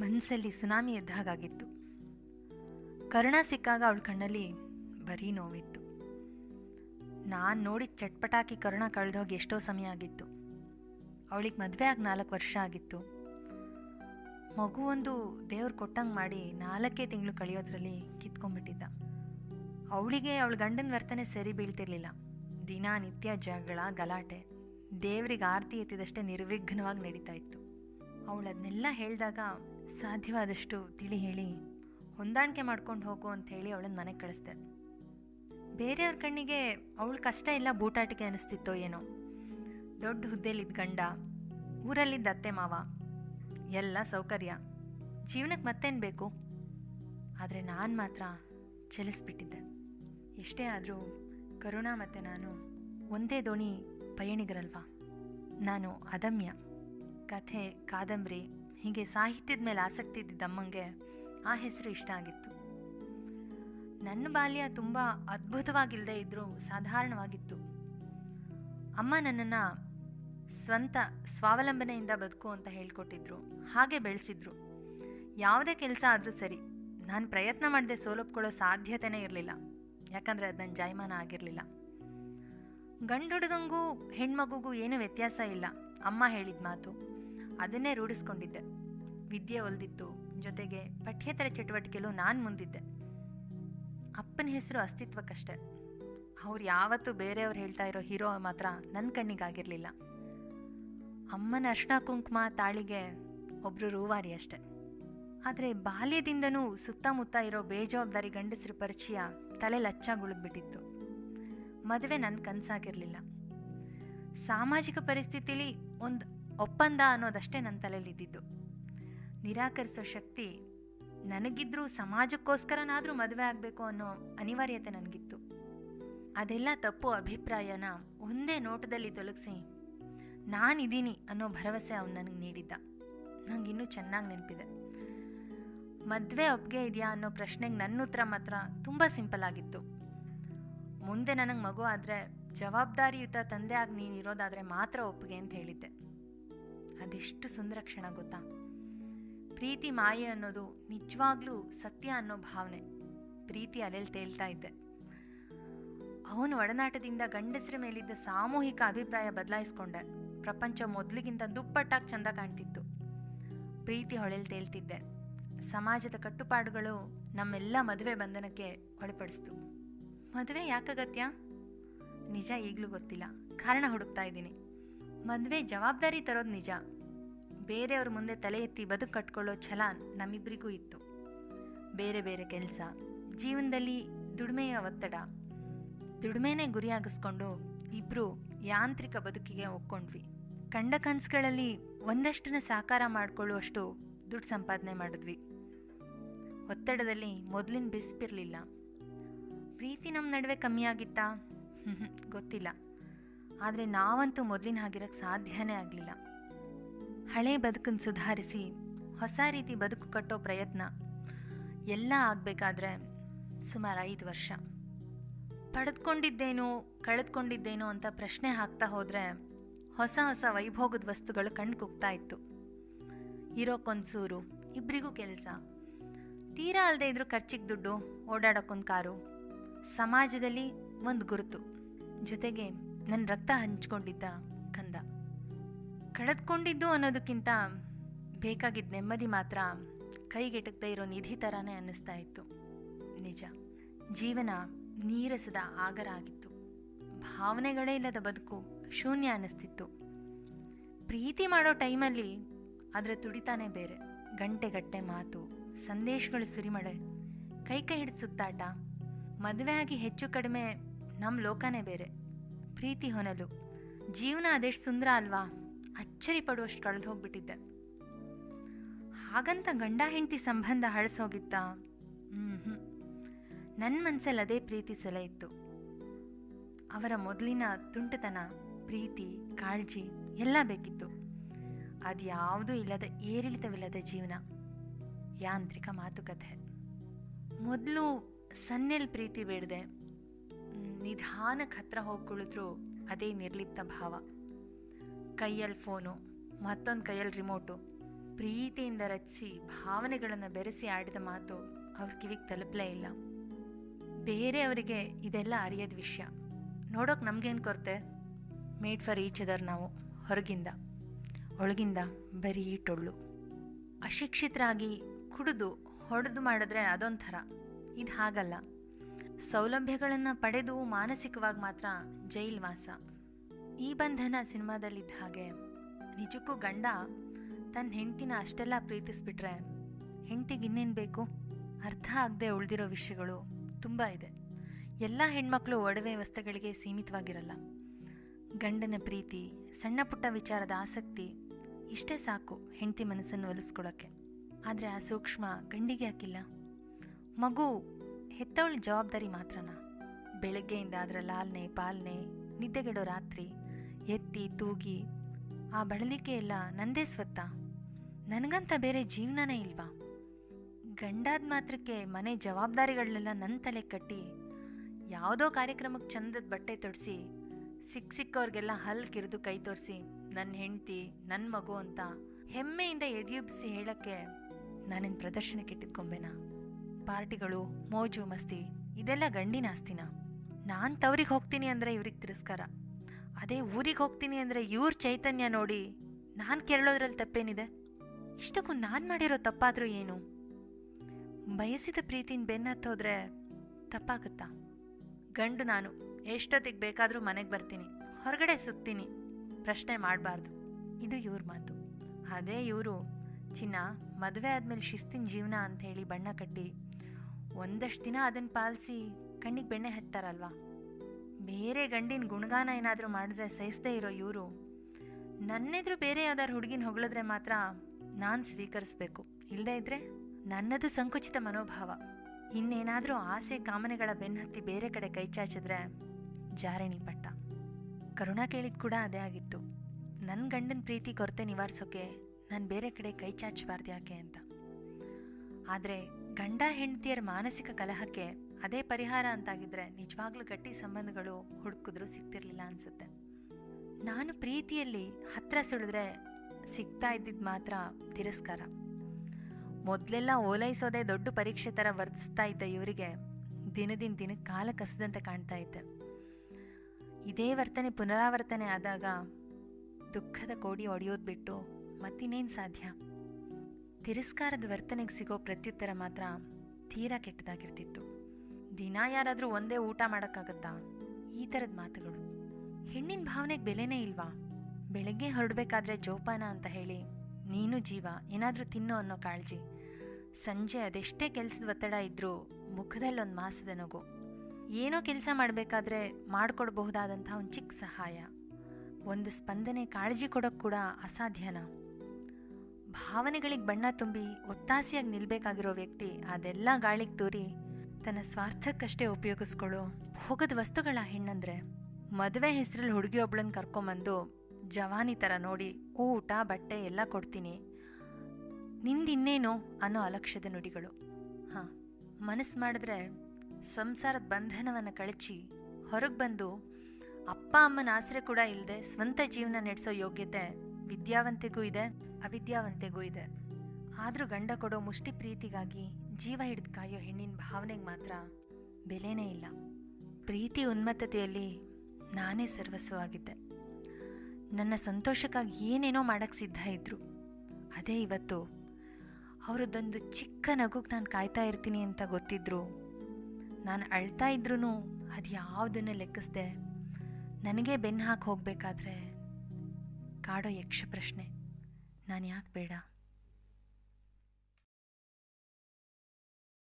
ಮನಸ್ಸಲ್ಲಿ ಸುನಾಮಿ ಎದ್ದ ಹಾಗಾಗಿತ್ತು ಕರುಣ ಸಿಕ್ಕಾಗ ಅವಳ ಕಣ್ಣಲ್ಲಿ ಬರೀ ನೋವಿತ್ತು. ನಾನು ನೋಡಿದ ಚಟ್ಪಟಾಕಿ ಕರುಣ ಕಳೆದೋಗಿ ಎಷ್ಟೋ ಸಮಯ ಆಗಿತ್ತು. ಅವಳಿಗೆ ಮದುವೆ ಆಗಿ ನಾಲ್ಕು ವರ್ಷ ಆಗಿತ್ತು. ಮಗು ಒಂದು ದೇವ್ರು ಕೊಟ್ಟಂಗೆ ಮಾಡಿ ನಾಲ್ಕೇ ತಿಂಗಳು ಕಳೆಯೋದ್ರಲ್ಲಿ ಕಿತ್ಕೊಂಡ್ಬಿಟ್ಟಿದ್ದ. ಅವಳಿಗೆ ಅವಳ ಗಂಡನ ವರ್ತನೆ ಸರಿ ಬೀಳ್ತಿರ್ಲಿಲ್ಲ. ದಿನ ನಿತ್ಯ ಜಗಳ, ಗಲಾಟೆ, ದೇವ್ರಿಗೆ ಆರತಿ ಎತ್ತಿದಷ್ಟೇ ನಿರ್ವಿಘ್ನವಾಗಿ ನಡೀತಾ ಇತ್ತು. ಅವಳು ಹೇಳಿದಾಗ ಸಾಧ್ಯವಾದಷ್ಟು ತಿಳಿ ಹೇಳಿ, ಹೊಂದಾಣಿಕೆ ಮಾಡ್ಕೊಂಡು ಹೋಗು ಅಂತ ಹೇಳಿ ಅವಳನ್ನ ಮನೆಗೆ ಕಳಿಸ್ದೆ. ಬೇರೆಯವ್ರ ಕಣ್ಣಿಗೆ ಅವಳು ಕಷ್ಟ ಇಲ್ಲ ಬೂಟಾಟಿಕೆ ಅನಿಸ್ತಿತ್ತೋ ಏನೋ. ದೊಡ್ಡ ಹುದ್ದೆಲಿದ್ದ ಗಂಡ, ಊರಲ್ಲಿದ್ದ ಅತ್ತೆ ಮಾವ, ಎಲ್ಲ ಸೌಕರ್ಯ. ಜೀವನಕ್ಕೆ ಮತ್ತೇನು ಬೇಕು? ಆದರೆ ನಾನು ಮಾತ್ರ ಚಲಿಸ್ಬಿಟ್ಟಿದ್ದೆ. ಎಷ್ಟೇ ಆದರೂ ಕರುಣಾ ಮತ್ತು ನಾನು ಒಂದೇ ದೋಣಿ ಪಯಣಿಗರಲ್ವಾ? ನಾನು ಅದಮ್ಯ. ಕಥೆ, ಕಾದಂಬರಿ ಹೀಗೆ ಸಾಹಿತ್ಯದ ಮೇಲೆ ಆಸಕ್ತಿ ಇದ್ದಿದ್ದ ಅಮ್ಮಂಗೆ ಆ ಹೆಸರು ಇಷ್ಟ ಆಗಿತ್ತು. ನನ್ನ ಬಾಲ್ಯ ತುಂಬ ಅದ್ಭುತವಾಗಿಲ್ಲದೆ ಇದ್ದರೂ ಸಾಧಾರಣವಾಗಿತ್ತು. ಅಮ್ಮ ನನ್ನನ್ನು ಸ್ವಂತ ಸ್ವಾವಲಂಬನೆಯಿಂದ ಬದುಕು ಅಂತ ಹೇಳ್ಕೊಟ್ಟಿದ್ರು, ಹಾಗೆ ಬೆಳೆಸಿದ್ರು. ಯಾವುದೇ ಕೆಲಸ ಆದರೂ ಸರಿ, ನಾನು ಪ್ರಯತ್ನ ಮಾಡದೆ ಸೋಲೊಪ್ಕೊಳ್ಳೋ ಸಾಧ್ಯತೆನೇ ಇರಲಿಲ್ಲ, ಯಾಕಂದರೆ ಅದು ನನ್ನ ಜಾಯಮಾನ ಆಗಿರಲಿಲ್ಲ. ಗಂಡು ಹುಡುಗಂಗೂ ಹೆಣ್ಮಗುಗೂ ಏನೂ ವ್ಯತ್ಯಾಸ ಇಲ್ಲ, ಅಮ್ಮ ಹೇಳಿದ ಮಾತು. ಅದನ್ನೇ ರೂಢಿಸ್ಕೊಂಡಿದ್ದೆ. ವಿದ್ಯೆ ಒಲ್ದಿತ್ತು, ಜೊತೆಗೆ ಪಠ್ಯೇತರ ಚಟುವಟಿಕೆಲೂ ನಾನು ಮುಂದಿದ್ದೆ. ಅಪ್ಪನ ಹೆಸರು ಅಸ್ತಿತ್ವಕ್ಕಷ್ಟೆ. ಅವ್ರು ಯಾವತ್ತೂ ಬೇರೆಯವ್ರು ಹೇಳ್ತಾ ಇರೋ ಹೀರೋ ಮಾತ್ರ ನನ್ನ ಕಣ್ಣಿಗಾಗಿರಲಿಲ್ಲ. ಅಮ್ಮನ ಅರ್ಶನ ಕುಂಕುಮ ತಾಳಿಗೆ ಒಬ್ಬರು ರೂವಾರಿ ಅಷ್ಟೆ. ಆದರೆ ಬಾಲ್ಯದಿಂದನೂ ಸುತ್ತಮುತ್ತ ಇರೋ ಬೇಜವಾಬ್ದಾರಿ ಗಂಡಸರ ಪರಿಚಯ ತಲೆ ಲಚ್ಚಾಗಿ ಉಳಿದ್ಬಿಟ್ಟಿತ್ತು ಮದುವೆ ನನ್ನ ಕನಸಾಗಿರಲಿಲ್ಲ. ಸಾಮಾಜಿಕ ಪರಿಸ್ಥಿತಿಲಿ ಒಂದು ಒಪ್ಪಂದ ಅನ್ನೋದಷ್ಟೇ ನನ್ನ ತಲೆಯಲ್ಲಿ ಇದ್ದಿದ್ದು ನಿರಾಕರಿಸೋ ಶಕ್ತಿ ನನಗಿದ್ರೂ ಸಮಾಜಕ್ಕೋಸ್ಕರನಾದರೂ ಮದುವೆ ಆಗಬೇಕು ಅನ್ನೋ ಅನಿವಾರ್ಯತೆ ನನಗಿತ್ತು. ಅದೆಲ್ಲ ತಪ್ಪು ಅಭಿಪ್ರಾಯನ ಒಂದೇ ನೋಟದಲ್ಲಿ ತೊಲಗಿಸಿ ನಾನಿದ್ದೀನಿ ಅನ್ನೋ ಭರವಸೆ ಅವನು ನನಗೆ ನೀಡಿದ್ದ. ನಂಗಿನ್ನೂ ಚೆನ್ನಾಗಿ ನೆನಪಿದೆ. ಮದುವೆ ಒಪ್ಪಿಗೆ ಇದೆಯಾ ಅನ್ನೋ ಪ್ರಶ್ನೆಗೆ ನನ್ನ ಉತ್ತರ ಮಾತ್ರ ತುಂಬ ಸಿಂಪಲ್ ಆಗಿತ್ತು. ಮುಂದೆ ನನಗೆ ಮಗು ಆದರೆ ಜವಾಬ್ದಾರಿಯುತ ತಂದೆ ಆಗಿ ನೀನು ಇರೋದಾದರೆ ಮಾತ್ರ ಒಪ್ಪಿಗೆ ಅಂತ ಹೇಳಿದ್ದೆ. ಅದೆಷ್ಟು ಸುಂದರ ಕ್ಷಣ ಗೊತ್ತಾ? ಪ್ರೀತಿ ಮಾಯೆ ಅನ್ನೋದು ನಿಜವಾಗ್ಲೂ ಸತ್ಯ ಅನ್ನೋ ಭಾವನೆ. ಪ್ರೀತಿ ಅಲೆಲ್ ತೇಲ್ತಾ ಇದ್ದೆ. ಅವನ ಒಡನಾಟದಿಂದ ಗಂಡಸರ ಮೇಲಿದ್ದ ಸಾಮೂಹಿಕ ಅಭಿಪ್ರಾಯ ಬದಲಾಯಿಸ್ಕೊಂಡೆ. ಪ್ರಪಂಚ ಮೊದಲಿಗಿಂತ ದುಪ್ಪಟ್ಟಾಗಿ ಚಂದ ಕಾಣ್ತಿತ್ತು. ಪ್ರೀತಿ ಹೊಳೆಲ್ ತೇಲ್ತಿದ್ದೆ. ಸಮಾಜದ ಕಟ್ಟುಪಾಡುಗಳು ನಮ್ಮೆಲ್ಲ ಮದುವೆ ಬಂಧನಕ್ಕೆ ಒಳಪಡಿಸ್ತು. ಮದುವೆ ಯಾಕಗತ್ಯ? ನಿಜ ಈಗಲೂ ಗೊತ್ತಿಲ್ಲ. ಕಾರಣ ಹುಡುಕ್ತಾ ಇದ್ದೀನಿ. ಮದುವೆ ಜವಾಬ್ದಾರಿ ತರೋದು ನಿಜ. ಬೇರೆಯವ್ರ ಮುಂದೆ ತಲೆ ಎತ್ತಿ ಬದುಕು ಕಟ್ಕೊಳ್ಳೋ ಛಲ ನಮ್ಮಿಬ್ಬರಿಗೂ ಇತ್ತು. ಬೇರೆ ಬೇರೆ ಕೆಲಸ, ಜೀವನದಲ್ಲಿ ದುಡಿಮೆಯ ಒತ್ತಡ, ದುಡಿಮೆನೆ ಗುರಿಯಾಗಿಸ್ಕೊಂಡು ಇಬ್ಬರು ಯಾಂತ್ರಿಕ ಬದುಕಿಗೆ ಒಕ್ಕೊಂಡ್ವಿ ಕಂಡ ಕನಸುಗಳಲ್ಲಿ ಒಂದಷ್ಟನ್ನ ಸಾಕಾರ ಮಾಡಿಕೊಳ್ಳುವಷ್ಟು ದುಡ್ಡು ಸಂಪಾದನೆ ಮಾಡಿದ್ವಿ. ಒತ್ತಡದಲ್ಲಿ ಮೊದಲಿನ ಬಿಸಿಪಿರಲಿಲ್ಲ. ಪ್ರೀತಿ ನಮ್ಮ ನಡುವೆ ಕಮ್ಮಿಯಾಗಿತ್ತಾ? ಗೊತ್ತಿಲ್ಲ. ಆದರೆ ನಾವಂತೂ ಮೊದಲಿನ ಹಾಗಿರೋಕ್ಕೆ ಸಾಧ್ಯನೇ ಆಗಲಿಲ್ಲ. ಹಳೆ ಬದುಕನ್ನು ಸುಧಾರಿಸಿ, ಹೊಸ ರೀತಿ ಬದುಕು ಕಟ್ಟೋ ಪ್ರಯತ್ನ ಎಲ್ಲ ಆಗಬೇಕಾದ್ರೆ ಸುಮಾರು ಐದು ವರ್ಷ. ಪಡೆದುಕೊಂಡಿದ್ದೇನೋ, ಕಳೆದುಕೊಂಡಿದ್ದೇನೋ ಅಂತ ಪ್ರಶ್ನೆ ಹಾಕ್ತಾ ಹೋದರೆ ಹೊಸ ಹೊಸ ವೈಭೋಗದ ವಸ್ತುಗಳು ಕಣ್ಣು ಕುಗ್ತಾ ಇತ್ತು ಇರೋಕ್ಕೊಂದ್ಸೂರು ಇಬ್ಬರಿಗೂ ಕೆಲಸ. ತೀರಾ ಅಲ್ಲದೆ ಇದ್ರೂ ಖರ್ಚಿಗೆ ದುಡ್ಡು, ಓಡಾಡೋಕ್ಕೊಂದು ಕಾರು. ಸಮಾಜದಲ್ಲಿ ಒಂದು ಗುರುತು. ಜೊತೆಗೆ ನನ್ನ ರಕ್ತ ಹಂಚ್ಕೊಂಡಿದ್ದ ಕಂದ. ಕಳೆದ್ಕೊಂಡಿದ್ದು ಅನ್ನೋದಕ್ಕಿಂತ ಬೇಕಾಗಿದ್ದ ನೆಮ್ಮದಿ ಮಾತ್ರ ಕೈಗೆಟಕದೇ ಇರೋ ನಿಧಿ ಥರನೇ ಅನ್ನಿಸ್ತಾ ಇತ್ತು. ನಿಜ, ಜೀವನ ನೀರಸದ ಆಗರ ಆಗಿತ್ತು. ಭಾವನೆಗಳೇ ಇಲ್ಲದ ಬದುಕು ಶೂನ್ಯ ಅನ್ನಿಸ್ತಿತ್ತು. ಪ್ರೀತಿ ಮಾಡೋ ಟೈಮಲ್ಲಿ ಅದರ ತುಡಿತಾನೇ ಬೇರೆ. ಗಂಟೆಗಟ್ಟೆ ಮಾತು, ಸಂದೇಶಗಳು ಸುರಿಮಳೆ, ಕೈ ಕೈ ಹಿಡಿದು ಸುತ್ತಾಟ, ಮದುವೆ ಆಗಿ ಹೆಚ್ಚು ಕಡಿಮೆ ನಮ್ಮ ಲೋಕನೇ ಬೇರೆ. ಪ್ರೀತಿ ಹೊನಲು. ಜೀವನ ಅದೆಷ್ಟು ಸುಂದರ ಅಲ್ವಾ? ಅಚ್ಚರಿ ಪಡುವಷ್ಟು ಕಳೆದು ಹೋಗ್ಬಿಟ್ಟಿದ್ದೆ. ಹಾಗಂತ ಗಂಡ ಹೆಂಡತಿ ಸಂಬಂಧ ಹಳಸೋಗಿತ್ತಾ? ಹ್ಞೂ ಹ್ಞೂ ನನ್ನ ಮನಸ್ಸಲ್ಲಿ ಅದೇ ಪ್ರೀತಿ ಸೆಲೆ ಇತ್ತು. ಅವರ ಮೊದಲಿನ ತುಂಟತನ, ಪ್ರೀತಿ, ಕಾಳಜಿ ಎಲ್ಲ ಬೇಕಿತ್ತು. ಅದ್ಯಾವುದೂ ಇಲ್ಲದ ಏರಿಳಿತವಿಲ್ಲದ ಜೀವನ. ಯಾಂತ್ರಿಕ ಮಾತುಕತೆ. ಮೊದಲು ಸನ್ನೆಲ್ ಪ್ರೀತಿ ಬೇಡದೆ. ನಿಧಾನಕ್ಕೆ ಹತ್ರ ಹೋಗಿ ಅದೇ ನಿರ್ಲಿಪ್ತ ಭಾವ. ಕೈಯಲ್ಲಿ ಫೋನು, ಮತ್ತೊಂದು ಕೈಯಲ್ಲಿ ರಿಮೋಟು. ಪ್ರೀತಿಯಿಂದ ರಚಿಸಿ, ಭಾವನೆಗಳನ್ನು ಬೆರೆಸಿ ಆಡಿದ ಮಾತು ಅವ್ರ ಕಿವಿಗೆ ತಲುಪಲೇ ಇಲ್ಲ. ಬೇರೆಯವರಿಗೆ ಇದೆಲ್ಲ ಅರಿಯದ ವಿಷಯ. ನೋಡೋಕೆ ನಮಗೇನು ಕೊರತೆ? ಮೇಡ್ ಫಾರ್ ಈಚ್ ಅದರ್ ನಾವು, ಹೊರಗಿಂದ. ಒಳಗಿಂದ ಬರೀ ಟೊಳ್ಳು. ಅಶಿಕ್ಷಿತರಾಗಿ ಕುಡಿದು, ಹೊಡೆದು ಮಾಡಿದ್ರೆ ಅದೊಂಥರ. ಇದು ಹಾಗಲ್ಲ ಸೌಲಭ್ಯಗಳನ್ನು ಪಡೆದು ಮಾನಸಿಕವಾಗಿ ಮಾತ್ರ ಜೈಲ್ ವಾಸ ಈ ಬಂಧನ ಸಿನಿಮಾದಲ್ಲಿದ್ದ ಹಾಗೆ ನಿಜಕ್ಕೂ ಗಂಡ ತನ್ನ ಹೆಂಡ್ತಿನ ಅಷ್ಟೆಲ್ಲ ಪ್ರೀತಿಸ್ಬಿಟ್ರೆ ಹೆಂಡ್ತಿಗೆ ಇನ್ನೇನು ಬೇಕು? ಅರ್ಥ ಆಗದೆ ಉಳಿದಿರೋ ವಿಷಯಗಳು ತುಂಬ ಇದೆ. ಎಲ್ಲ ಹೆಣ್ಮಕ್ಳು ಒಡವೆ ವಸ್ತುಗಳಿಗೆ ಸೀಮಿತವಾಗಿರಲ್ಲ. ಗಂಡನ ಪ್ರೀತಿ, ಸಣ್ಣ ಪುಟ್ಟ ವಿಚಾರದ ಆಸಕ್ತಿ ಇಷ್ಟೇ ಸಾಕು ಹೆಂಡತಿ ಮನಸ್ಸನ್ನು ಒಲಿಸ್ಕೊಳಕ್ಕೆ. ಆದರೆ ಆ ಸೂಕ್ಷ್ಮ ಗಂಡಿಗೆ ಹಾಕಿಲ್ಲ. ಮಗು ಹೆತ್ತವಳ ಜವಾಬ್ದಾರಿ ಮಾತ್ರನಾ? ಬೆಳಗ್ಗೆಯಿಂದ ಅದರ ಲಾಲ್ನೆ, ಪಾಲ್ನೆ, ನಿದ್ದೆಗೆಡೋ ರಾತ್ರಿ, ಎತ್ತಿ, ತೂಗಿ, ಆ ಬಳಲಿಕೆ ಎಲ್ಲ ನಂದೇ ಸ್ವತ್ತ? ನನಗಂತ ಬೇರೆ ಜೀವನನೇ ಇಲ್ವಾ? ಗಂಡಾದ ಮಾತ್ರಕ್ಕೆ ಮನೆ ಜವಾಬ್ದಾರಿಗಳನ್ನೆಲ್ಲ ನನ್ನ ತಲೆ ಕಟ್ಟಿ, ಯಾವುದೋ ಕಾರ್ಯಕ್ರಮಕ್ಕೆ ಚಂದದ ಬಟ್ಟೆ ತೊಡಿಸಿ ಸಿಕ್ಕ ಸಿಕ್ಕವ್ರಿಗೆಲ್ಲ ಹಲ್ ಕಿರಿದು ಕೈ ತೋರಿಸಿ ನನ್ನ ಹೆಂಡತಿ ನನ್ನ ಮಗು ಅಂತ ಹೆಮ್ಮೆಯಿಂದ ಎದೆಯುಬ್ಬಿಸಿ ಹೇಳಕ್ಕೆ ನಾನೇನು ಪ್ರದರ್ಶನಕ್ಕೆ ಇಟ್ಟಿದ್ಕೊಂಬೆನಾ? ಪಾರ್ಟಿಗಳು, ಮೋಜು, ಮಸ್ತಿ, ಇದೆಲ್ಲ ಗಂಡಿನ ಆಸ್ತಿನ? ನಾನು ತವ್ರಿಗೆ ಹೋಗ್ತೀನಿ ಅಂದರೆ ಇವ್ರಿಗೆ ತಿರಸ್ಕಾರ. ಅದೇ ಊರಿಗೆ ಹೋಗ್ತೀನಿ ಅಂದರೆ ಇವ್ರ ಚೈತನ್ಯ ನೋಡಿ ನಾನು ಕೆರಳೋದ್ರಲ್ಲಿ ತಪ್ಪೇನಿದೆ? ಇಷ್ಟಕ್ಕೂ ನಾನು ಮಾಡಿರೋ ತಪ್ಪಾದರೂ ಏನು? ಬಯಸಿದ ಪ್ರೀತಿನ ಬೆನ್ನತ್ತೋದ್ರೆ ತಪ್ಪಾಗುತ್ತಾ? ಗಂಡು ನಾನು, ಎಷ್ಟೊತ್ತಿಗೆ ಬೇಕಾದರೂ ಮನೆಗೆ ಬರ್ತೀನಿ, ಹೊರಗಡೆ ಸುತ್ತೀನಿ, ಪ್ರಶ್ನೆ ಮಾಡಬಾರ್ದು. ಇದು ಇವ್ರ ಮಾತು. ಅದೇ ಇವರು, ಚಿನ್ನ, ಮದುವೆ ಆದಮೇಲೆ ಶಿಸ್ತಿನ ಜೀವನ ಅಂತ ಹೇಳಿ ಬಣ್ಣ ಕಟ್ಟಿ ಒಂದಷ್ಟು ದಿನ ಅದನ್ನು ಪಾಲಿಸಿ ಕಣ್ಣಿಗೆ ಬೆಣ್ಣೆ ಹಚ್ತಾರಲ್ವಾ? ಬೇರೆ ಗಂಡಿನ ಗುಣಗಾನ ಏನಾದರೂ ಮಾಡಿದ್ರೆ ಸಹಿಸದೇ ಇರೋ ಇವರು, ನನ್ನೆದ್ರು ಬೇರೆ ಯಾವ್ದಾರು ಹುಡುಗಿನ ಹೊಗಳಿದ್ರೆ ಮಾತ್ರ ನಾನು ಸ್ವೀಕರಿಸ್ಬೇಕು. ಇಲ್ಲದೇ ಇದ್ರೆ ನನ್ನದು ಸಂಕುಚಿತ ಮನೋಭಾವ. ಇನ್ನೇನಾದರೂ ಆಸೆ ಕಾಮನೆಗಳ ಬೆನ್ನತ್ತಿ ಬೇರೆ ಕಡೆ ಕೈ ಚಾಚಿದ್ರೆ ಜಾರಣಿ ಪಟ್ಟ. ಕರುಣಾ ಕೇಳಿದ ಕೂಡ ಅದೇ ಆಗಿತ್ತು. ನನ್ನ ಗಂಡನ ಪ್ರೀತಿ ಕೊರತೆ ನಿವಾರಿಸೋಕೆ ನಾನು ಬೇರೆ ಕಡೆ ಕೈ ಚಾಚಬಾರ್ದು ಯಾಕೆ ಅಂತ. ಆದರೆ ಗಂಡ ಹೆಂಡತಿಯರ ಮಾನಸಿಕ ಕಲಹಕ್ಕೆ ಅದೇ ಪರಿಹಾರ ಅಂತಾಗಿದ್ರೆ ನಿಜವಾಗ್ಲೂ ಗಟ್ಟಿ ಸಂಬಂಧಗಳು ಹುಡುಕಿದ್ರೂ ಸಿಗ್ತಿರ್ಲಿಲ್ಲ ಅನ್ಸುತ್ತೆ. ನಾನು ಪ್ರೀತಿಯಲ್ಲಿ ಹತ್ರ ಸುಳಿದ್ರೆ ಸಿಗ್ತಾ ಇದ್ದಿದ್ದು ಮಾತ್ರ ತಿರಸ್ಕಾರ. ಮೊದಲೆಲ್ಲ ಓಲೈಸೋದೇ ದೊಡ್ಡ ಪರೀಕ್ಷೆ ಥರ ವರ್ತಿಸ್ತಾ ಇದ್ದ ಇವರಿಗೆ ದಿನದಿಂದ ದಿನಕ್ಕೆ ಕಾಲ ಕಸದಂತೆ ಕಾಣ್ತಾ ಇದ್ದೆ. ಇದೇ ವರ್ತನೆ ಪುನರಾವರ್ತನೆ ಆದಾಗ ದುಃಖದ ಕೋಡಿ ಒಡೆಯೋದು ಬಿಟ್ಟು ಮತ್ತಿನ್ನೇನು ಸಾಧ್ಯ? ತಿರಸ್ಕಾರದ ವರ್ತನೆಗೆ ಸಿಗೋ ಪ್ರತ್ಯುತ್ತರ ಮಾತ್ರ ತೀರಾ ಕೆಟ್ಟದಾಗಿರ್ತಿತ್ತು. ದಿನ ಯಾರಾದರೂ ಒಂದೇ ಊಟ ಮಾಡೋಕ್ಕಾಗತ್ತಾ? ಈ ಥರದ ಮಾತುಗಳು. ಹೆಣ್ಣಿನ ಭಾವನೆಗೆ ಬೆಲೆನೇ ಇಲ್ವಾ? ಬೆಳಗ್ಗೆ ಹೊರಡಬೇಕಾದ್ರೆ ಜೋಪಾನ ಅಂತ ಹೇಳಿ, ನೀನು ಜೀವ, ಏನಾದರೂ ತಿನ್ನೋ ಅನ್ನೋ ಕಾಳಜಿ. ಸಂಜೆ ಅದೆಷ್ಟೇ ಕೆಲಸದ ಒತ್ತಡ ಇದ್ದರೂ ಮುಖದಲ್ಲಿ ಒಂದು ಮಾಸದ ನಗು. ಏನೋ ಕೆಲಸ ಮಾಡಬೇಕಾದ್ರೆ ಮಾಡಿಕೊಡ್ಬಹುದಾದಂಥ ಒಂದು ಚಿಕ್ಕ ಸಹಾಯ. ಒಂದು ಸ್ಪಂದನೆ ಕಾಳಜಿ ಕೊಡೋಕ್ಕೆ ಕೂಡ ಅಸಾಧ್ಯನಾ? ಭಾವನೆಗಳಿಗೆ ಬಣ್ಣ ತುಂಬಿ ಒತ್ತಾಸೆಯಾಗಿ ನಿಲ್ಬೇಕಾಗಿರೋ ವ್ಯಕ್ತಿ, ಅದೆಲ್ಲ ಗಾಳಿಗೆ ತೂರಿ ತನ್ನ ಸ್ವಾರ್ಥಕ್ಕಷ್ಟೇ ಉಪಯೋಗಿಸ್ಕೊಳ್ಳೋ ಹೋಗದ ವಸ್ತುಗಳ ಹೆಣ್ಣಂದ್ರೆ ಮದುವೆ ಹೆಸರಲ್ಲಿ ಹುಡುಗಿಯೊಬ್ಳನ್ನ ಕರ್ಕೊಂಬಂದು ಜವಾನಿ ಥರ ನೋಡಿ ಊಟ, ಬಟ್ಟೆ ಎಲ್ಲ ಕೊಡ್ತೀನಿ. ನಿಂದಿನ್ನೇನು ಅನ್ನೋ ಅಲಕ್ಷ್ಯದ ನುಡಿಗಳು. ಹಾಂ, ಮನಸ್ಸು ಮಾಡಿದ್ರೆ ಸಂಸಾರದ ಬಂಧನವನ್ನು ಕಳಚಿ ಹೊರಗೆ ಬಂದು ಅಪ್ಪ ಅಮ್ಮನ ಆಸರೆ ಕೂಡ ಇಲ್ಲದೆ ಸ್ವಂತ ಜೀವನ ನಡೆಸೋ ಯೋಗ್ಯತೆ ವಿದ್ಯಾವಂತೆಗೂ ಇದೆ, ಅವಿದ್ಯಾವಂತೆಗೂ ಇದೆ. ಆದರೂ ಗಂಡ ಕೊಡೋ ಮುಷ್ಟಿ ಪ್ರೀತಿಗಾಗಿ ಜೀವ ಹಿಡಿದು ಕಾಯೋ ಹೆಣ್ಣಿನ ಭಾವನೆಗೆ ಮಾತ್ರ ಬೆಲೆನೇ ಇಲ್ಲ. ಪ್ರೀತಿ ಉನ್ಮತ್ತತೆಯಲ್ಲಿ ನಾನೇ ಸರ್ವಸ್ವವಾಗಿದ್ದೆ. ನನ್ನ ಸಂತೋಷಕ್ಕಾಗಿ ಏನೇನೋ ಮಾಡೋಕ್ಕೆ ಸಿದ್ಧ ಇದ್ರು. ಅದೇ ಇವತ್ತು ಅವರದ್ದೊಂದು ಚಿಕ್ಕ ನಗುಗೆ ನಾನು ಕಾಯ್ತಾ ಇರ್ತೀನಿ ಅಂತ ಗೊತ್ತಿದ್ರು. ನಾನು ಅಳ್ತಾ ಇದ್ರೂ ಅದು ಯಾವುದನ್ನು ಲೆಕ್ಕಿಸ್ದೆ. ನನಗೆ ಬೆನ್ನು ಹಾಕಿ ಹೋಗಬೇಕಾದ್ರೆ ಕಾಡೋ ಯಕ್ಷ ಪ್ರಶ್ನೆ ನಾನು ಯಾಕೆ ಬೇಡ.